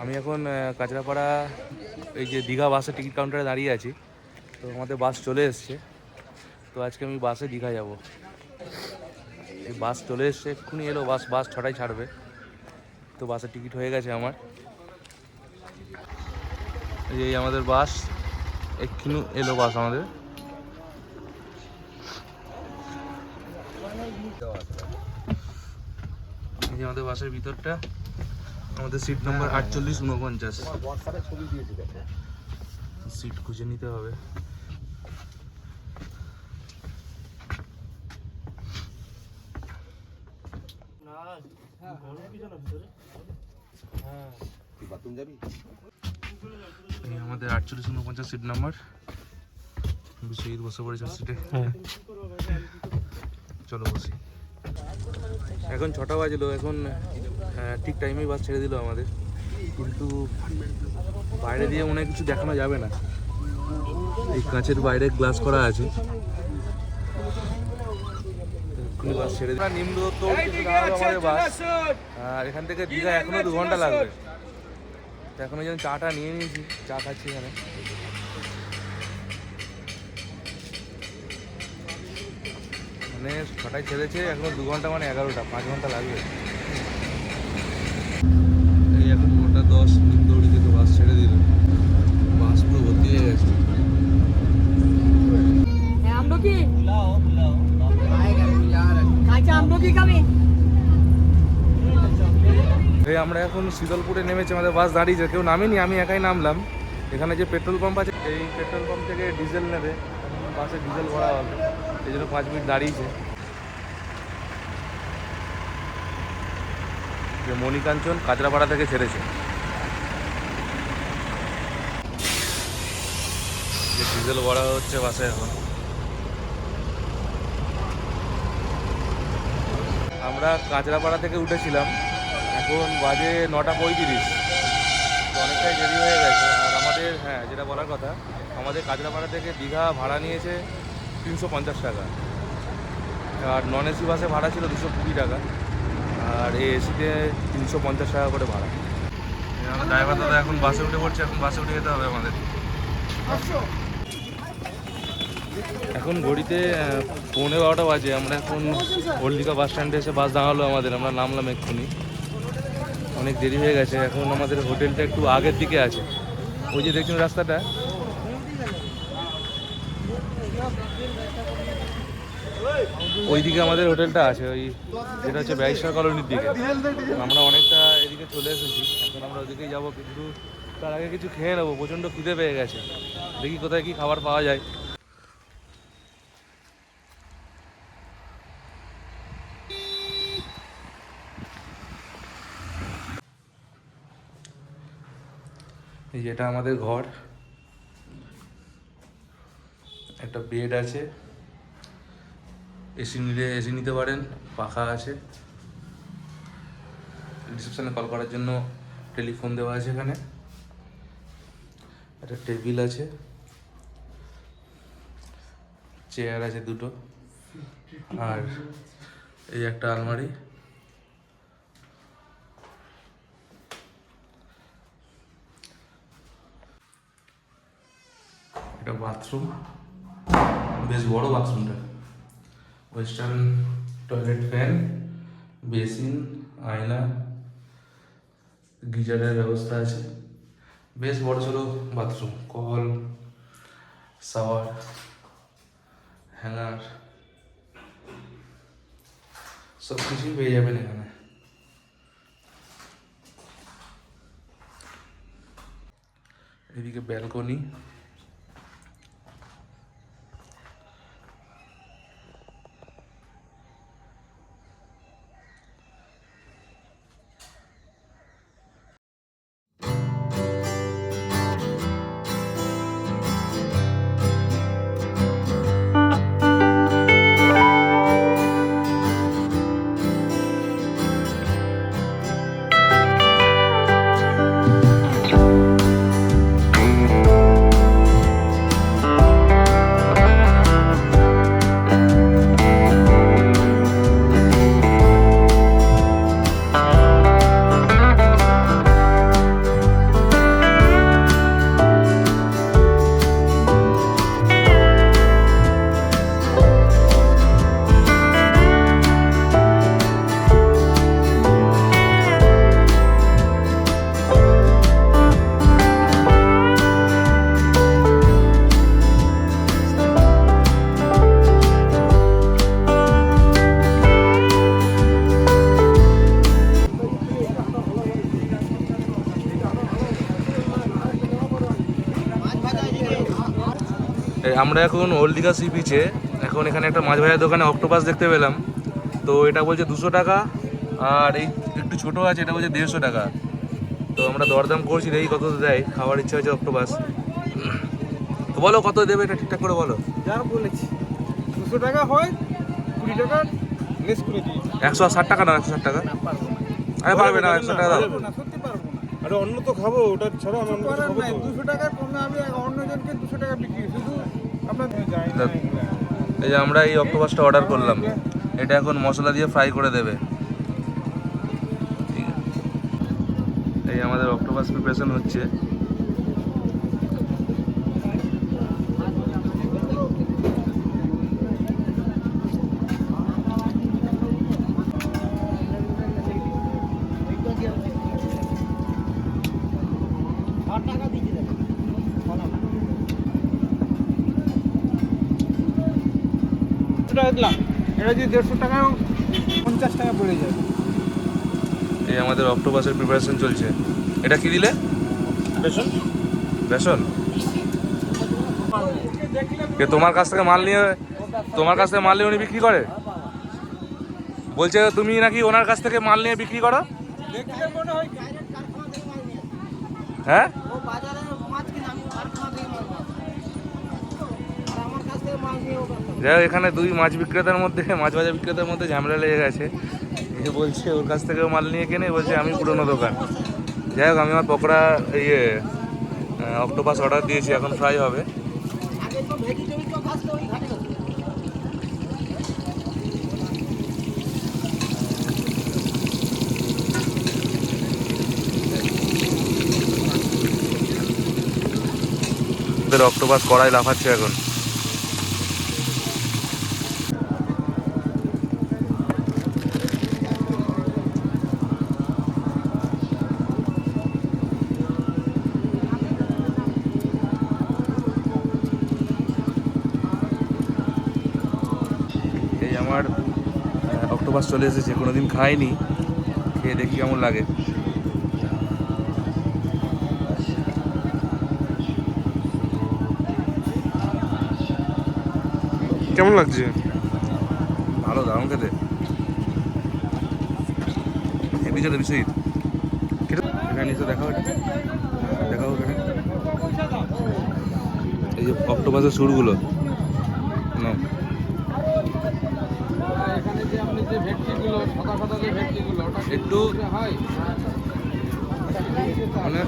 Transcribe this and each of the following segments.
আমি এখন কাঁচরাপাড়া এই যে দীঘা বাসের টিকিট কাউন্টারে দাঁড়িয়ে আছি। তো আমাদের বাস চলে এসছে। তো আজকে আমি বাসে দীঘা যাব। এই বাস চলে এসছে, এক্ষুনি এলো, বাস বাস ছটায় ছাড়বে। তো বাসের টিকিট হয়ে গেছে আমার। এই আমাদের বাস, এক্ষুনি এলো বাস আমাদের। এই আমাদের বাসের ভিতরটা। আমাদের সিট নম্বর আটচল্লিশ উনপঞ্চাশ সিট খুঁজে নিতে হবে। বাথরুম যাবি? এই আমাদের আটচল্লিশ উনপঞ্চাশ সিট নাম্বার বিশ্বজিৎ বসে পড়েছে সিটে চলো বসি। এখন ছটা বাজলো এখন ঠিক টাইমেই বাস ছেড়ে দিল আমাদের। কিন্তু বাইরে দিয়ে মনে কিছু দেখানো যাবে না। এই কাঁচের বাইরে গ্লাস করা আছে। বাস ছেড়ে দিল আমাদের বাস আর এখান থেকে দীঘা এখনও দু ঘণ্টা লাগবে। তো এখন ওই জন্য চাটা নিয়ে নিয়েছি চা খাচ্ছি এখানে। মানে ছটায় ছেড়েছে এখনও দু ঘণ্টা মানে এগারোটা পাঁচ ঘণ্টা লাগবে। এই এখন দশ দৌড়ি বাস ছেড়ে দিল। বাস পুরো ভর্তি হয়ে গেছে। আমরা এখন শীতলপুরে নেমেছি আমাদের বাস দাঁড়িয়েছে। কেউ নামেনি আমি একাই নামলাম। এখানে যে পেট্রোল পাম্প আছে এই পেট্রোল পাম্প থেকে ডিজেল নেবে। বাসে ডিজেল ভরা হবে। এই জন্য পাঁচ মিনিট দাঁড়িয়েছে। যে মণিকাঞ্চন কাঁচরাপাড়া থেকে ছেড়েছে। যে ডিজেল ভরা হচ্ছে বাসে এখন। আমরা কাঁচরাপাড়া থেকে উঠেছিলাম, এখন বাজে নটা পঁয়ত্রিশ। তো অনেকটাই দেরি হয়ে গেছে। আর আমাদের হ্যাঁ যেটা বলার কথা, আমাদের কাঁচরাপাড়া থেকে দীঘা ভাড়া নিয়েছে তিনশো পঞ্চাশ টাকা। আর নন এসি বাসে ভাড়া ছিল দুশো কুড়ি টাকা। আর এসিতে তিনশো পঞ্চাশ টাকা করে ভাড়া। ড্রাইভার দাদা এখন বাসে উঠে পড়ছে এখন বাসে উঠে যেতে হবে আমাদের। এখন ঘড়িতে পৌনে বারোটা বাজে। আমরা এখন হলদিকা বাস স্ট্যান্ডে এসে বাস দাঁড়াল আমাদের। আমরা নামলাম এক্ষুনি। অনেক দেরি হয়ে গেছে। এখন আমাদের হোটেলটা একটু আগের দিকে আছে। ওই যে দেখছেন রাস্তাটা? ওইদিকে আমাদের হোটেলটা আছে, ওই যেটা হচ্ছে ব্যবসা কলোনির দিকে। আমরা অনেকটা এদিকে চলে এসেছি, এখন আমরা ওদিকেই যাব, কিন্তু তার আগে কিছু খেয়ে নেব, প্রচণ্ড খিদে পেয়ে গেছে। দেখি কোথায় কি খাবার পাওয়া যায়। এই যেটা আমাদের ঘর একটা বেড আছে। এসি নিলে এসি নিতে পারেন, পাখা আছে। রিসেপশনে কল করার জন্য টেলিফোন দেওয়া আছে এখানে। একটা টেবিল আছে। চেয়ার আছে দুটো। আর এই একটা আলমারি। এটা বাথরুম বেশ বড় বাথরুমটা ওয়েস্টার্ন টয়লেট ফ্যান বেসিন আয়না, গিজারের ব্যবস্থা আছে। বেশ বড় সড়ো বাথরুম কল শাওয়ার হ্যাঙ্গার সব কিছুই পেয়ে যাবেন এখানে। এদিকে ব্যালকনি আমরা এখন ওল্ড দীঘা সি বিচে এখন এখানে একটা মাছ ভাজার দোকানে অক্টোপাস দেখতে পেলাম। তো এটা বলছে দুশো টাকা আর এই একটু ছোটো আছে এটা বলছে দেড়শো টাকা। তো আমরা দরদাম করছি এই কত দেয় খাওয়ার ইচ্ছা হচ্ছে অক্টোপাস তো বলো কত দেবে এটা ঠিকঠাক করে বলো। যা বলেছি। দুশো টাকা হয় কুড়ি টাকা লেস করে দিই একশো ষাট টাকা না একশো ষাট টাকা? আরে পারবে না একশো টাকা দাও। আরে অন্য তো খাব ওটা ছাড়া আমি। দুশো টাকার কমে আমি অন্যজনকে দুশো টাকা বিক্রি শুধু এই যে আমরা এই অক্টোপাসটা অর্ডার করলাম। এটা এখন মশলা দিয়ে ফ্রাই করে দেবে। এই আমাদের অক্টোপাস প্রিপারেশন হচ্ছে। দুশো টাকা দিলাম। এটা যদি দেড়শো টাকাও পঞ্চাশ টাকা পড়ে যাবে। এই আমাদের অক্টোপাসের প্রিপারেশন চলছে। এটা কি দিলে? বেসন। বেসন? কে তোমার কাছ থেকে মাল নিয়ে তোমার কাছ থেকে মাল নিয়ে উনি বিক্রি করে? বলছে তুমি নাকি ওনার কাছ থেকে মাল নিয়ে বিক্রি করো? হয় হ্যাঁ? বাজারে। যাই হোক, এখানে দুই মাছ বিক্রেতার মধ্যে মাছ ভাজা বিক্রেতার মধ্যে ঝামেলা লেগে গেছে। এ বলছে ওর কাছ থেকে মাল নিয়ে কেনে? বলছে আমি পুরনো দোকান। যাই হোক আমি আমার পকোড়া ইয়ে অক্টোপাস অর্ডার দিয়েছি এখন ফ্রাই হবে। অক্টোপাস কড়াই লাফাচ্ছে এখন এই আমার অক্টোপাস চলে এসেছে কোনো কোনোদিন খাইনি খেয়ে দেখি কেমন লাগে। কেমন লাগছে? ভালো দারুণ খেতে। হেভি এখানে এসে এটা দেখাও এখানে এই যে অক্টোপাসের সুরগুলো না এখানে যে আপনি যে ভেটকিগুলো সাদা সাদা যে ভেটকিগুলো ওটা একটু হয়? মানে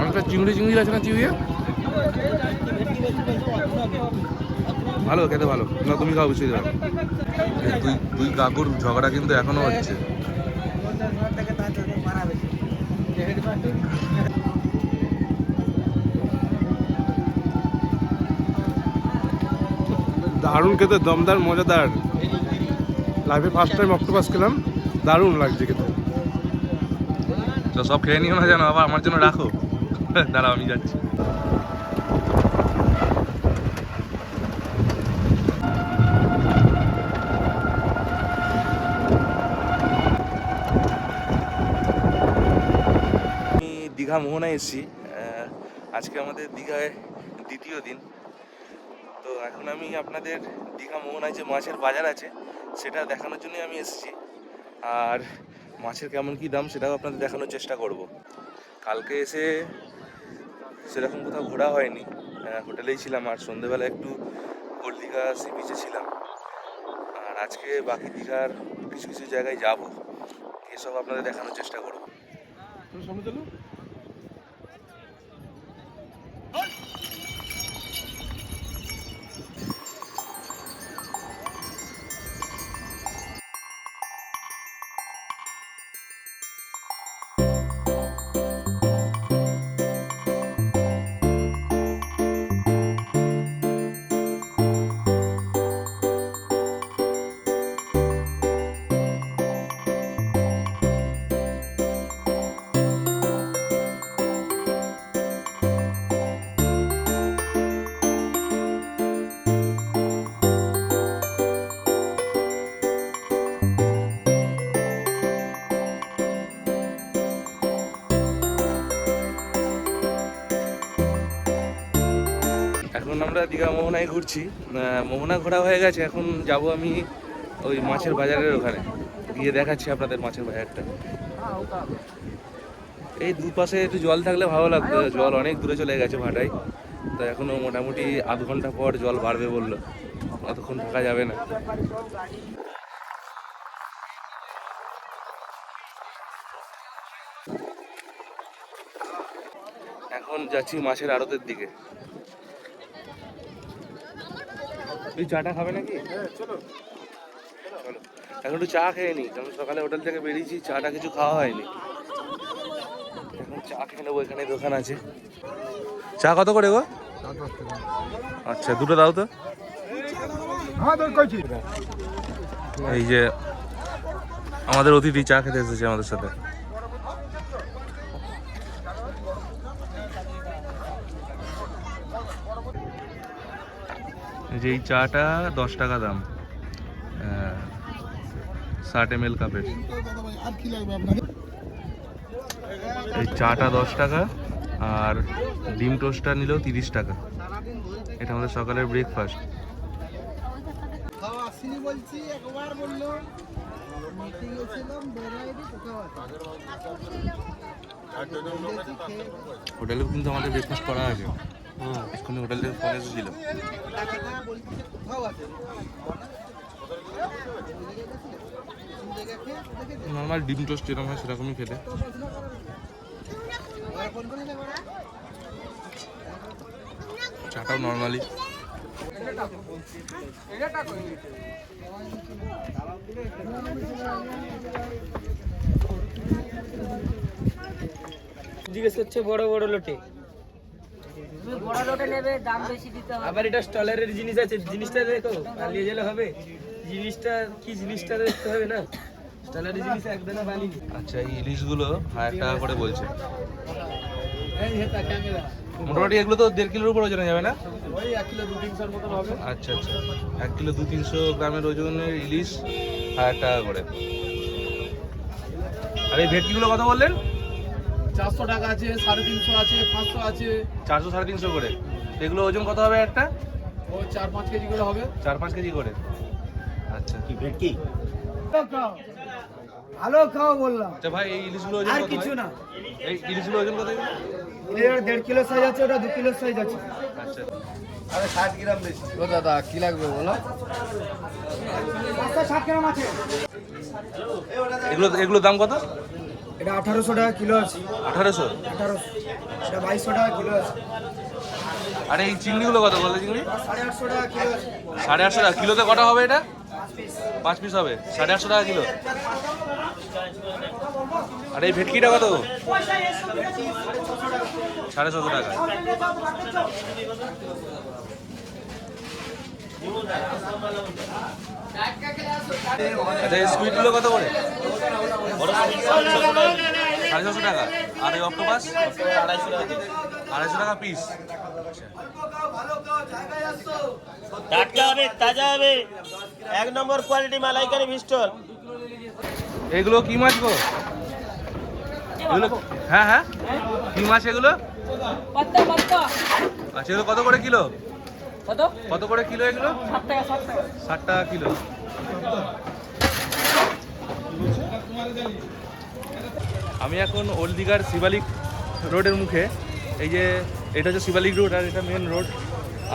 অনেকটা চিংড়ি চিংড়ি আছে না চিংড়ি? ভালো খেতে ভালো। না তুমি খাও বেশি দাও। দুই দুই কাকুর ঝগড়া কিন্তু এখনও হচ্ছে। দারুণ খেতে, দমদার, মজাদার। লাইফে ফার্স্ট টাইম অক্টোপাস খেলাম, দারুণ লাগছে খেতে। তো সব খেয়ে নিও না জানো আবার আমার জন্য রাখো। দাঁড়াও, আমি যাচ্ছি। দীঘা মোহনায় এসেছি। আজকে আমাদের দীঘায় দ্বিতীয় দিন। তো এখন আমি আপনাদের দীঘা মোহনায় যে মাছের বাজার আছে, সেটা দেখানোর জন্যই আমি এসেছি। আর মাছের কেমন কী দাম, সেটাও আপনাদের দেখানোর চেষ্টা করব। কালকে এসে সেরকম কোথাও ঘোরা হয়নি। হোটেলেই ছিলাম, আর সন্ধেবেলা একটু ওল্ড দীঘা সি বিচে ছিলাম। আর আজকে বাকি দীঘার কিছু কিছু জায়গায় যাব। এসব আপনাদের দেখানোর চেষ্টা করব। আমরা দীঘা মোহনায় ঘুরছি। মোহনা ঘোরা হয়ে গেছে, এখন যাব আমি ওই মাছের বাজারের ওখানে। গিয়ে দেখাচ্ছি আপনাদের মাছের বাজারটা। এই দুপাশে একটু জল থাকলে ভালো লাগতো, জল অনেক দূরে চলে গেছে ভাটায়। তো এখনও মোটামুটি আধ ঘণ্টা পর জল বাড়বে বলল, অতক্ষণ থাকা যাবে না। এখন যাচ্ছি মাছের আড়তের দিকে। তুই চাটা খাবে নাকি? চলো এখন একটু চা খেয়ে নি, কারণ সকালে হোটেল থেকে বেরিয়েছি, চাটা কিছু খাওয়া হয়নি। এখন চা খেয়ে নেব, এখানে দোকান আছে। চা কত করে গো? আচ্ছা দুটো দাও তো। এই যে আমাদের অতিথি চা খেতে এসেছে আমাদের সাথে। যে এই চাটা দশ টাকা দাম। ষাট এম এল কাপের। এই চাটা দশ টাকা আর ডিম টোস্টটা নিলেও তিরিশ টাকা। এটা আমাদের সকালের ব্রেকফাস্ট বলছি একবার বলল কোথাও হোটেলে কিন্তু আমাদের ব্রেকফাস্ট করা আছে। হ্যাঁ এক্ষুনি হোটেল থেকে ফোন এসেছিল নর্মাল ডিম টোস্ট যেরকম হয় সেরকমই খেতে। চাটাও নর্মালি জিজ্ঞেস করছে বড় বড় লোটে। তুমি বড় লোটে নেবে দাম বেশি দিতে হবে। আবার এটা স্টলারের জিনিস আছে জিনিসটা দেখো পালিয়ে গেলে হবে। জিনিসটা কি জিনিসটা দেখতে হবে না? স্টলারের জিনিস একদম বানিয়ে আচ্ছা এই ইলিশগুলো হাজার টাকা করে বলছে। মোটামুটি এগুলো তো দেড় কিলোর উপর ওজনে যাবে না? আচ্ছা আচ্ছা। এক কিলো দু তিনশো গ্রামের ওজনের ইলিশ হাজার টাকা করে। আর এই ভেটকিগুলো কত বললেন? চারশো টাকা আছে সাড়ে তিনশো আছে পাঁচশো আছে। চারশো সাড়ে তিনশো করে। এগুলো ওজন কত হবে একটা? ও চার পাঁচ কেজি করে হবে। চার পাঁচ কেজি করে। আচ্ছা। ভালো খাও। বললাম। আচ্ছা ভাই এই ইলিশগুলো ওজন আর কিছু না। এই ইলিশগুলো ওজন কত এগুলো? এর দেড় কিলো সাইজ আছে ওটা দু কিলো সাইজ আছে। আচ্ছা। ও দাদা কি লাগবে বলো? পাঁচশো ষাট গ্রাম আছে। এগুলো এগুলোর দাম কত? এটা আঠারোশো টাকা কিলো আছে। আঠারোশো? আঠারোশো। এটা বাইশশো টাকা কিলো আছে। আর এই চিংড়িগুলো কত বললে চিংড়ি? সাড়ে আটশো টাকা কিলো আছে। সাড়ে আটশো টাকা। কিলোতে কটা হবে এটা? পাঁচ পিস হবে। সাড়ে আটশো টাকা কিলো। আর এই ভেটকিটা কত? সাড়ে ছশো টাকা। আচ্ছা এই স্কুইডগুলো কত করে? সাড়ে ছশো টাকা। আর এই অক্টোপাস আড়াইশো টাকা পিস টাটকা হবে তাজা হবে। এক নম্বর কোয়ালিটি মালাইকারি ভিস্টল এগুলো কি মাছ গো? এগুলো হ্যাঁ হ্যাঁ। কি মাছ এগুলো? আচ্ছা এগুলো কত করে কিলো? কত? কত করে কিলো এগুলো? ষাট টাকা ষাট টাকা। ষাট টাকা কিলো। আমি এখন ওল্ড দীঘার শিবালিক রোডের মুখে। এই যে এটা হচ্ছে শিবালিক রোড আর এটা মেন রোড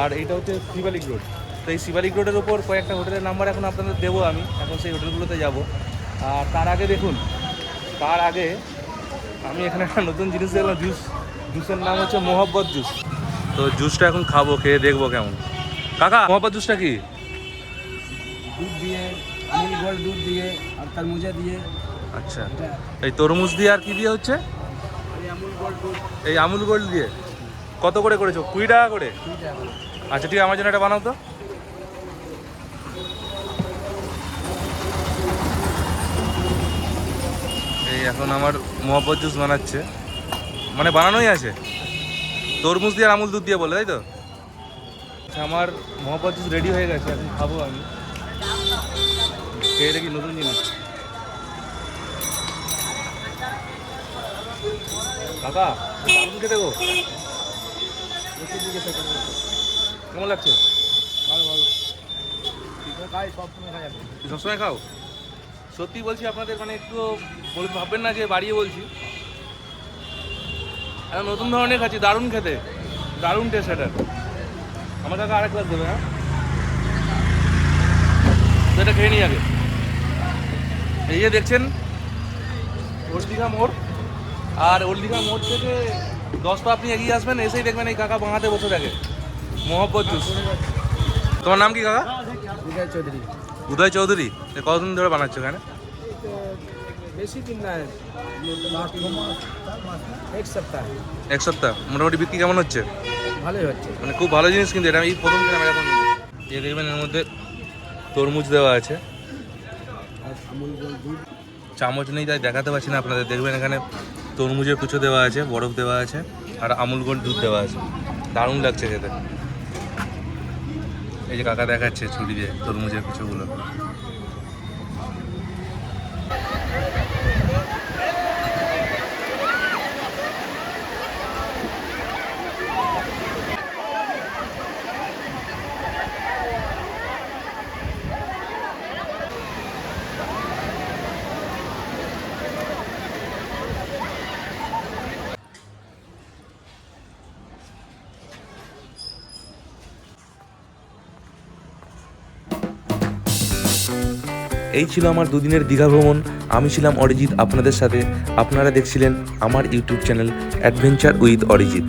আর এইটা হচ্ছে শিবালিক রোড। তো এই শিবালিক রোডের ওপর কয়েকটা হোটেলের নাম্বার এখন আপনাদের দেবো আমি। এখন সেই হোটেলগুলোতে যাব। আর তার আগে দেখুন তার আগে আমি এখানে একটা নতুন জিনিস দেখলাম জুস। জুসের নাম হচ্ছে মোহব্বত জুস। তো জুসটা এখন খাব খেয়ে দেখব কেমন। কাকা মোহব্বত জুসটা কি? দুধ দিয়ে আমুল গোল্ড দুধ দিয়ে আর তারমুজা দিয়ে। আচ্ছা। এই তরমুজ দিয়ে আর কি দিয়ে হচ্ছে? এই আমুল গোল্ড দিয়ে। কত করে করেছ? কুড়ি টাকা করে? আচ্ছা ঠিক আমার জন্য এটা বানাও তো। এই এখন আমার মোহাব্বত জুস বানাচ্ছে। মানে বানানোই আছে? তরমুজ দিয়ে আমুল দুধ দিয়ে বলে তাই তো? আচ্ছা আমার মোহাব্বত জুস রেডি হয়ে গেছে এখন খাব আমি। খেয়ে দেখি নতুন জিনিস। কাকা খেতে গো। কেমন লাগছে? কি সবসময় খাও? সত্যি বলছি আপনাদের মানে একটু ভাববেন না যে বাড়িয়ে বলছি। একটা নতুন ধরনের খাচ্ছি দারুণ খেতে। দারুণ টেস্ট এটা। আমার কাকা আরেক গ্লাস দেবে হ্যাঁ? তো এটা খেয়ে নিই আগে। এই যে দেখছেন ওল্ড দীঘা মোড়। আর ওল্ড দীঘা মোড় থেকে দশ পা আপনি এগিয়ে আসবেন এসেই দেখবেন এই কাকা বাঁহাতে বসে থাকে। মোহব্বত জুস তোমার নাম কি কাকা? বিজয় চৌধুরী। উদয় চৌধুরী। কতদিন ধরে বানাচ্ছো এখানে? বেশি দিন না এক সপ্তাহ। এক সপ্তাহ? মোটামুটি বিক্রি কেমন হচ্ছে? ভালোই হচ্ছে। মানে খুব ভালো জিনিস কিন্তু এটা আমি প্রথম খেলাম এখন দেখবেন এর মধ্যে তরমুজ দেওয়া আছে। চামচ নেই তাই দেখাতে পারছি না আপনাদের। দেখবেন এখানে তরমুজের কুচো দেওয়া আছে বরফ দেওয়া আছে আর আমুল গোল্ড দুধ দেওয়া আছে। দারুণ লাগছে খেতে। এই যে কাকা দেখাচ্ছে ছুরি দিয়ে তরমুজের কুচোগুলো। এই ছিল আমার দুদিনের দীঘা ভ্রমণ। আমি ছিলাম অরিজিৎ আপনাদের সাথে। আপনারা দেখছিলেন আমার YouTube channel adventure with Arijit.